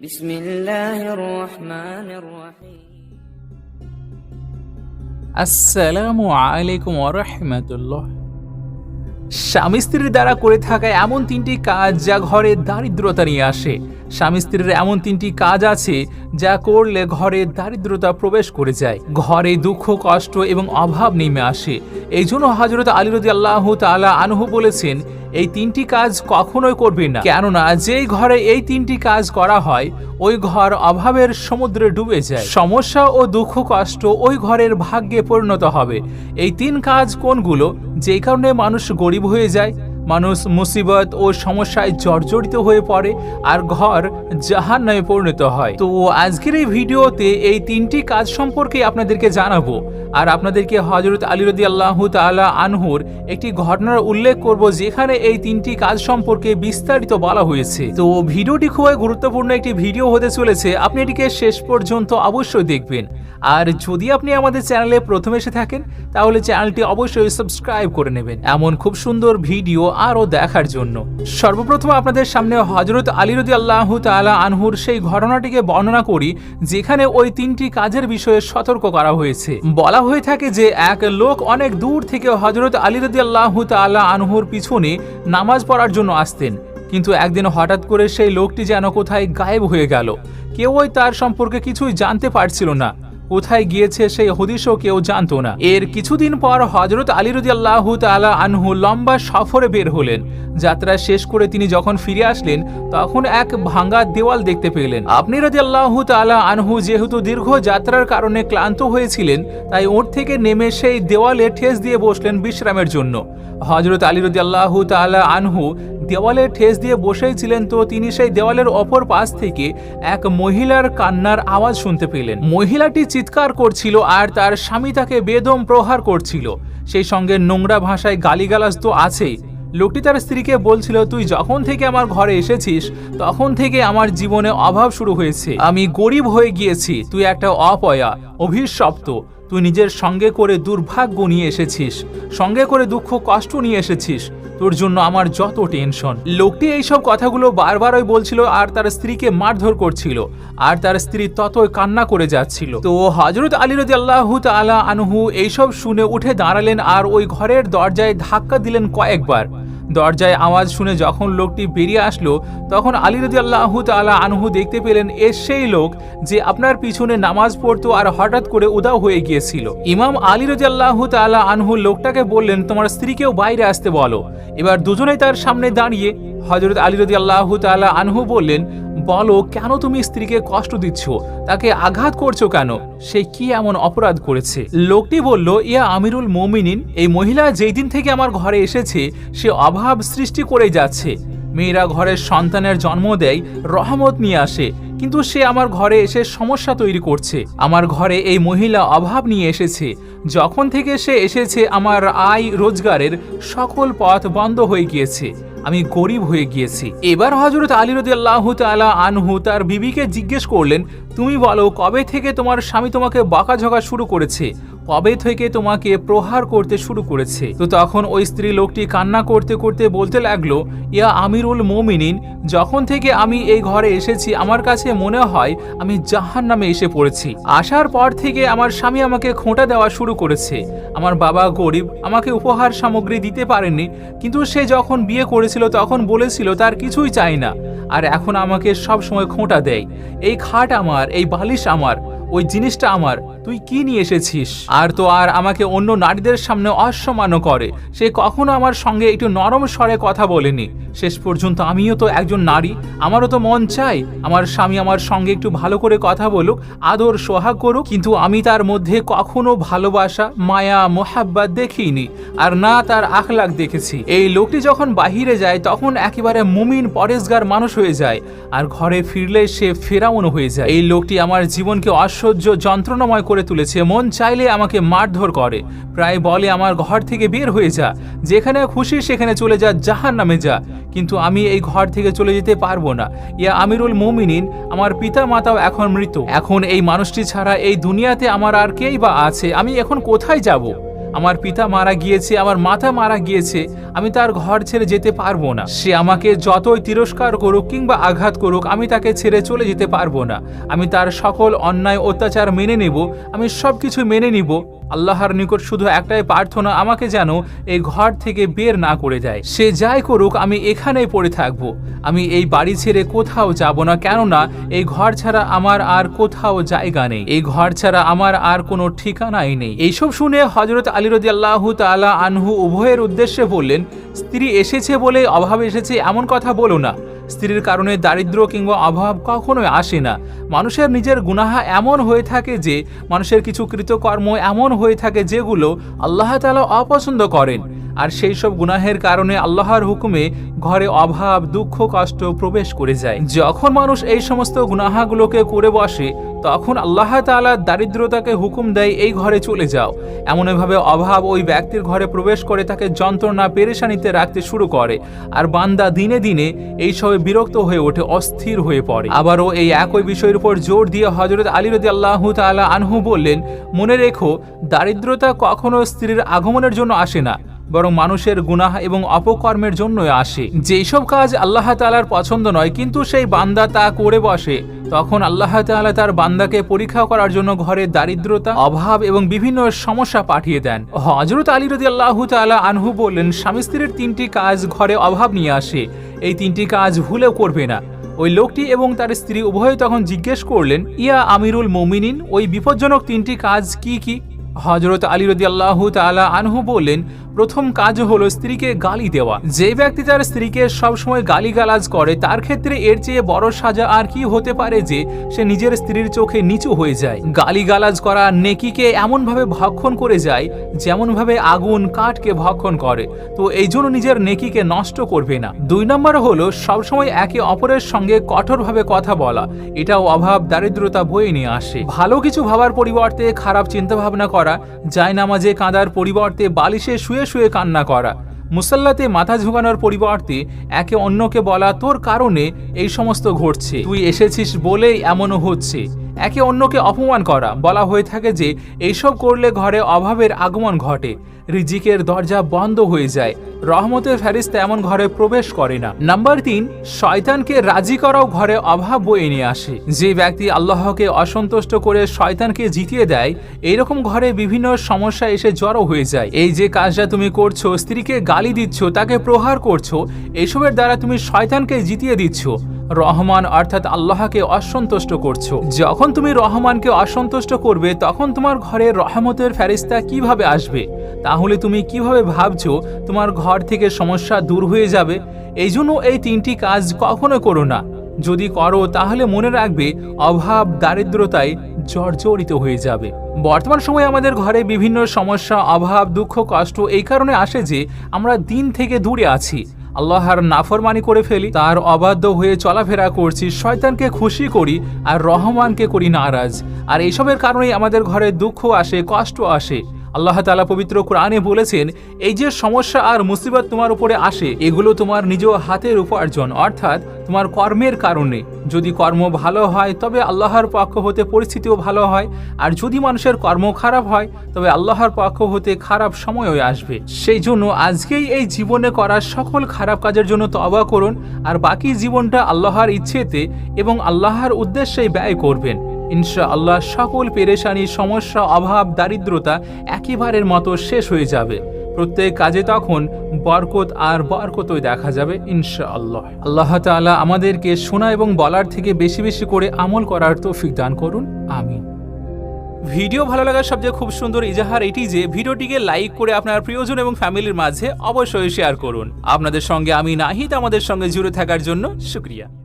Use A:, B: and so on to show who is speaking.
A: بسم الله الرحمن الرحيم
B: আসসালামু আলাইকুম ওরহমতুল্লাহ স্বামী স্ত্রীর দ্বারা করে থাকা এমন তিনটি কাজ যা ঘরে দারিদ্রতা নিয়ে আসে স্বামী স্ত্রীর এমন তিনটি কাজ আছে যা করলে ঘরে দারিদ্রতা প্রবেশ করে যায় ঘরে দুঃখ কষ্ট এবং অভাব নেমে আসে এই জন্য হজরত আলী রদি আল্লাহ তালা আনহু বলেছেন এই তিনটি কাজ কখনোই করবি না। কেননা, যেই ঘরে এই তিনটি কাজ করা হয়, ওই ঘর অভাবের সমুদ্রে ডুবে যায়। সমস্যা ও দুঃখ কষ্ট ওই ঘরের ভাগ্যে পরিণত হবে। এই তিন কাজ কোনগুলো? যেই কারণে মানুষ গরিব হয়ে যায় মানুষ মুসিবত ও সমস্যায় জর্জরিত হয়ে পড়ে আর ঘর জাহান নামে পরিণত হয়। তো আজকের এই ভিডিওতে এই তিনটি কাজ সম্পর্কে আপনাদেরকে জানাব। আর আপনাদেরকে হজরত আলী রদি আল্লাহ তালা আনহুর একটি ঘটনার উল্লেখ করব, যেখানে এই তিনটি কাজ সম্পর্কে বিস্তারিত বলা হয়েছে। তো ভিডিওটি খুবই গুরুত্বপূর্ণ একটি ভিডিও হতে চলেছে, আপনি এটিকে শেষ পর্যন্ত অবশ্যই দেখবেন। আর যদি আপনি আমাদের চ্যানেলে প্রথম এসে থাকেন, তাহলে চ্যানেলটি অবশ্যই সাবস্ক্রাইব করে নেবেন। এমন খুব সুন্দর ভিডিও আরও দেখার জন্য। সর্বপ্রথম আপনাদের সামনে হজরত আলী রদি আল্লাহ তালা আনহুর সেই ঘটনাটিকে বর্ণনা করি, যেখানে ওই তিনটি কাজের বিষয়ে সতর্ক করা হয়েছে। বলা হয়ে থাকে যে, এক লোক অনেক দূর থেকে হজরত আলী রদি আল্লাহ তালা আনহুর পিছনে নামাজ পড়ার জন্য আসতেন। কিন্তু একদিন হঠাৎ করে সেই লোকটি যেন কোথায় গায়েব হয়ে গেল। কেউই তার সম্পর্কে কিছুই জানতে পারছিল না। কোথায় গিয়েছে সেই হদিশও কেউ জানতো না। এর কিছুদিন পর হজরত আলী রদি আল্লাহ তালা আনহু লম্বা সফরে বের হলেন। যাত্রা শেষ করে তিনি যখন ফিরে আসলেন, তখন এক ভাঙ্গা দেওয়াল দেখতে পেলেন। আপনি রদি আল্লাহ তালা আনহু যেহেতু দীর্ঘ যাত্রার কারণে ক্লান্ত হয়েছিলেন, তাই ওর থেকে নেমে সেই দেওয়ালে ঠেস দিয়ে বসলেন বিশ্রামের জন্য। হজরত আলী আল্লাহ তালা আনহু দেওয়ালে ঠেস দিয়ে বসেই ছিলেন তো তিনি সেই দেওয়ালের অপর পাশ থেকে এক মহিলার কান্নার আওয়াজ শুনতে পেলেন। মহিলাটি চিৎকার করছিল আর তার স্বামী তাকে বেদম প্রহার করছিল। সেই সঙ্গে নোংরা ভাষায় গালিগালাজ তো আছেই। লোকটি তার স্ত্রীকে বলছিল, তুই যখন থেকে আমার ঘরে এসেছিস, তখন থেকে আমার জীবনে অভাব শুরু হয়েছে। আমি গরিব হয়ে গিয়েছি। তুই একটা অপয়া। অভিশপ্ত। তুই নিজের সঙ্গে করে দুর্ভাগ্য নিয়ে এসেছিস, সঙ্গে করে দুঃখ কষ্ট নিয়ে এসেছিস। তোর জন্য আমার যত টেনশন। লোকটি এইসব কথাগুলো বারবারই বলছিল আর তার স্ত্রীকে মারধর করছিল, আর তার স্ত্রী ততই কান্না করে যাচ্ছিল। তো হজরত আলী রদি আল্লাহ তালা আনহু এইসব শুনে উঠে দাঁড়ালেন আর ওই ঘরের দরজায় ধাক্কা দিলেন কয়েকবার। দরজায় আওয়াজ শুনে যখন লোকটি বেরিয়ে আসলো, তখন আলী রদি আল্লাহ তালা আনহু দেখতে পেলেন এ সেই লোক যে আপনার পিছনে নামাজ পড়তো আর হঠাৎ করে উদাও হয়ে গিয়েছিল। ইমাম আলী রদি আল্লাহ তালা আনহু লোকটাকে বললেন, তোমার স্ত্রীকেও বাইরে আসতে বলো। এবার দুজনেই তার সামনে দাঁড়িয়ে হজরত আলী রদি আল্লাহ তালা আনহু বললেন, বলো, কেন তুমি স্ত্রীকে কষ্ট দিচ্ছ? তাকে আঘাত করছ কেন? সে কি এমন অপরাধ করেছে? লোকটি বলল, ইয়া আমিরুল মোমিনিন, এই মহিলা যেই দিন থেকে আমার ঘরে এসেছে, সে অভাব সৃষ্টি করে যাচ্ছে। মেয়েরা ঘরের সন্তানের জন্ম দেয়, রহমত নিয়ে আসে। কিন্তু সে আমার ঘরে এসে সমস্যা তৈরি করছে। আমার ঘরে এই মহিলা অভাব নিয়ে এসেছে। যখন থেকে সে এসেছে, আমার আয় রোজগারের সকল পথ বন্ধ হয়ে গিয়েছে। আমি গরিব হয়ে গিয়েছি। এবার হজরত আলী রদি আল্লাহ তালা আনহু তার বিবিকে জিজ্ঞেস করলেন, তুমি বলো, কবে থেকে তোমার স্বামী তোমাকে বকাঝকা শুরু করেছে? কবে থেকে তোমাকে প্রহার করতে শুরু করেছে? তো তখন ওই স্ত্রী লোকটি কান্না করতে করতে বলতে লাগল, ইয়া আমিরুল মোমিনিন, যখন থেকে আমি এই ঘরে এসেছি, আমার কাছে মনে হয় আমি জাহান নামে এসে পড়েছি। আসার পর থেকে আমার স্বামী আমাকে খোঁটা দেওয়া শুরু করেছে। আমার বাবা গরিব, আমাকে উপহার সামগ্রী দিতে পারেননি, কিন্তু সে যখন বিয়ে করেছিল, তখন বলেছিল তার কিছুই চাই না, আর এখন আমাকে সব সময় খোঁটা দেয়। এই খাট আমার, এই বালিশ আমার, ওই জিনিসটা আমার তুই কি নিয়ে এসেছিস? আর তো আর আমাকে অন্য নারীদের সামনে অসম্মান করে। সে কখনো আমার সঙ্গে একটু নরম স্বরে কথা বলেনি। শেষ পর্যন্ত আমিও তো একজন নারী, আমারও তো মন চাই। আমার স্বামী আমার সঙ্গে একটু ভালো করে কথা বলুক, আদর, সোহাগ করুক, কিন্তু আমি তার মধ্যে কখনো ভালোবাসা, মায়া, মোহাব্বাত দেখিনি। আর না তার আখলাক দেখেছি। এই লোকটি যখন বাহিরে যায়, তখন একেবারে মুমিন, পরেশগার মানুষ হয়ে যায়। আর ঘরে ফিরলে সে ফেরাউন হয়ে যায়। এই লোকটি আমার জীবনকে অসহ্য, যন্ত্রণাময় করে তুলেছে, মন চাইলে আমাকে মারধর করে। প্রায় বলে, আমার ঘর থেকে বের হয়ে যা। যেখানে খুশি, সেখানে চলে যা জাহান নামে যা। কিন্তু আমি এই ঘর থেকে চলে যেতে পারব না। ইয়া আমিরুল মুমিনিন, আমার পিতা মাতাও এখন মৃত। এখন এই মানুষটি ছাড়া এই দুনিয়াতে আমার আর কেই বা আছে? আমি এখন কোথায় যাব? আমার পিতা মারা গিয়েছে, আমার মাথা মারা গিয়েছে, আমি তার ঘর ছেড়ে যেতে পারব না। সে আমাকে যতই তিরস্কার করুক কিংবা আঘাত করুক, আমি তাকে ছেড়ে চলে যেতে পারব না। আমি তার সকল অন্যায় অত্যাচার মেনে নেব, আমি সব কিছু মেনে নিব। আল্লাহর নিকট শুধু একটাই প্রার্থনা, আমাকে যেন এই ঘর থেকে বের না করে দেয়। সে যাই করুক, আমি এখানেই পড়ে থাকব। আমি এই বাড়ি ছেড়ে কোথাও যাব না, কেননা এই ঘর ছাড়া আমার আর কোথাও জায়গা নেই। এই ঘর ছাড়া আমার আর কোনো ঠিকানাই নেই। এইসব শুনে হজরত আলী রদি আল্লাহ তালা আনহু উভয়ের উদ্দেশ্যে বললেন, স্ত্রী এসেছে বলে অভাব এসেছে, এমন কথা বলো না। স্ত্রীর কারণে দারিদ্র কিংবা অভাব কখনোই আসে না। মানুষের নিজের গুনাহা এমন হয়ে থাকে যে, মানুষের কিছু কৃতকর্ম এমন হয়ে থাকে যেগুলো আল্লাহ তালা অপছন্দ করেন। আর সেই সব গুনাহের কারণে আল্লাহর হুকুমে ঘরে অভাব, দুঃখ, কষ্ট প্রবেশ করে যায়। যখন মানুষ এই সমস্ত গুনাহাগুলোকে করে বসে, তখন আল্লাহ তাআলা দারিদ্রতাকে হুকুম দেয়, এই ঘরে চলে যাও। এমনভাবে অভাব ওই ব্যক্তির ঘরে প্রবেশ করে তাকে যন্ত্রণা, পেরেশানিতে রাখতে শুরু করে। আর বান্দা দিনে দিনে এই সবে বিরক্ত হয়ে ওঠে, অস্থির হয়ে পড়ে। আবারও এই একই বিষয়ের উপর জোর দিয়ে হজরত আলী রদি আল্লাহ তাআলা আনহু বললেন, মনে রেখো, দারিদ্রতা কখনো স্ত্রীর আগমনের জন্য আসে না। বরং মানুষের গুনাহ এবং অপকর্মের জন্যই আসে। যেসব কাজ আল্লাহ তাআলার পছন্দ নয়, কিন্তু সেই বান্দা তা করে বসে, তখন আল্লাহ তাআলা তার বান্দাকে পরীক্ষা করার জন্য ঘরে দারিদ্রতা, অভাব এবং বিভিন্ন সমস্যা পাঠিয়ে দেন। হজরত আলী রদি আল্লাহ তাআলা আনহু বললেন, স্বামী স্ত্রীর তিনটি কাজ ঘরে অভাব নিয়ে আসে। এই তিনটি কাজ ভুলেও করবে না। ওই লোকটি এবং তার স্ত্রী উভয় তখন জিজ্ঞেস করলেন, ইয়া আমিরুল মমিনিন, ওই বিপজ্জনক তিনটি কাজ কি কি? হজরত আলী রদি আল্লাহ তালা আনহু বললেন, প্রথম কাজ হলো স্ত্রীকে গালি দেওয়া। যে ব্যক্তি তার স্ত্রীকে সবসময় গালিগালাজ করে, তার ক্ষেত্রে এর চেয়ে বড় সাজা আর কি হতে পারে যে সে নিজের স্ত্রীর চোখে নিচু হয়ে যায়। গালিগালাজ করা নেকিকে এমনভাবে ভক্ষণ করে যায়, যেমনভাবে আগুন কাঠকে ভক্ষণ করে। তো এই জন্য নিজের নেকিকে নষ্ট করবে না। দুই নম্বর হলো সবসময় একে অপরের সঙ্গে কঠোরভাবে কথা বলা। এটাও অভাব, দারিদ্রতা বয়ে নিয়ে আসে। ভালো কিছু ভাবার পরিবর্তে খারাপ চিন্তাভাবনা করা যায় নামাজে কাঁদার পরিবর্তে বালিশে শুয়ে শুয়ে কান্না করা। মুসাল্লাতে মাথা ঝুঁকানোর পরিবর্তে একে অন্যকে বলা তোর কারণে এই সমস্ত ঘটছে। তুই এসেছিস বলেই এমনও হচ্ছে। একে অন্যকে অপমান করা। বলা হয়ে থাকে যে এইসব করলে ঘরে অভাবের আগমন ঘটে। রিজিকের দরজা বন্ধ হয়ে যায়। রহমতের ফেরিস্তা এমন ঘরে প্রবেশ করে না। নাম্বার তিন, শয়তানকে রাজি করাও ঘরে অভাব বয়ে নিয়ে আসে। যে ব্যক্তি আল্লাহকে অসন্তুষ্ট করে শয়তানকে জিতিয়ে দেয় এইরকম ঘরে বিভিন্ন সমস্যা এসে জড়ো হয়ে যায়। এই যে কাজটা তুমি করছ, স্ত্রীকে গালি দিচ্ছ, তাকে প্রহার করছ, এসবের দ্বারা তুমি শয়তানকে জিতিয়ে দিচ্ছ। রহমান অর্থাৎ আল্লাহকে অসন্তুষ্ট করছ। যখন তুমি রহমানকে অসন্তুষ্ট করবে, তখন তোমার ঘরে রহমতের ফেরিস্তা কীভাবে আসবে? তাহলে তুমি কীভাবে ভাবছ তোমার ঘর থেকে সমস্যা দূর হয়ে যাবে? এই জন্য এই তিনটি কাজ কখনো করো না। যদি করো, তাহলে মনে রাখবে অভাব দারিদ্রতায় জর্জরিত হয়ে যাবে। বর্তমান সময়ে আমাদের ঘরে বিভিন্ন সমস্যা, অভাব, দুঃখ, কষ্ট এই কারণে আসে যে আমরা দিন থেকে দূরে আছি। আল্লাহর নাফরমানি করে ফেলি, তার অবাধ্য হয়ে চলাফেরা করছি, শয়তানকে খুশি করি আর রহমানকে করি নারাজ। আর এইসবের কারণেই আমাদের ঘরে দুঃখ আসে, কষ্ট আসে। আল্লাহ তালা পবিত্র কোরআনে বলেছেন, এই যে সমস্যা আর মুসিবত তোমার উপরে আসে, এগুলো তোমার নিজ হাতের উপার্জন অর্থাৎ তোমার কর্মের কারণে। যদি কর্ম ভালো হয়, তবে আল্লাহর পক্ষ হতে পরিস্থিতিও ভালো হয়, আর যদি মানুষের কর্ম খারাপ হয়, তবে আল্লাহর পক্ষ হতে খারাপ সময়ও আসবে। সেই জন্য আজকেই এই জীবনে করা সকল খারাপ কাজের জন্য তবা করুন, আর বাকি জীবনটা আল্লাহর ইচ্ছেতে এবং আল্লাহর উদ্দেশ্যেই ব্যয় করবেন। ইনশা আল্লাহ সকল পেরেশানি সমস্যা, অভাব, দারিদ্রতা একেবারের মতো শেষ হয়ে যাবে। প্রত্যেক কাজে তখন বরকত আর বরকতই দেখা যাবে ইনশা আল্লাহ আল্লাহ তাআলা আমাদেরকে শোনা এবং বলার থেকে বেশি বেশি করে আমল করার তৌফিক দান করুন। আমিন। ভিডিও ভালো লাগার সবচেয়ে খুব সুন্দর ইজাহার এটি যে, ভিডিওটিকে লাইক করে আপনার প্রিয়জন এবং ফ্যামিলির মাঝে অবশ্যই শেয়ার করুন। আপনাদের সঙ্গে আমি নাহিদ, আমাদের সঙ্গে জুড়ে থাকার জন্য শুক্রিয়া।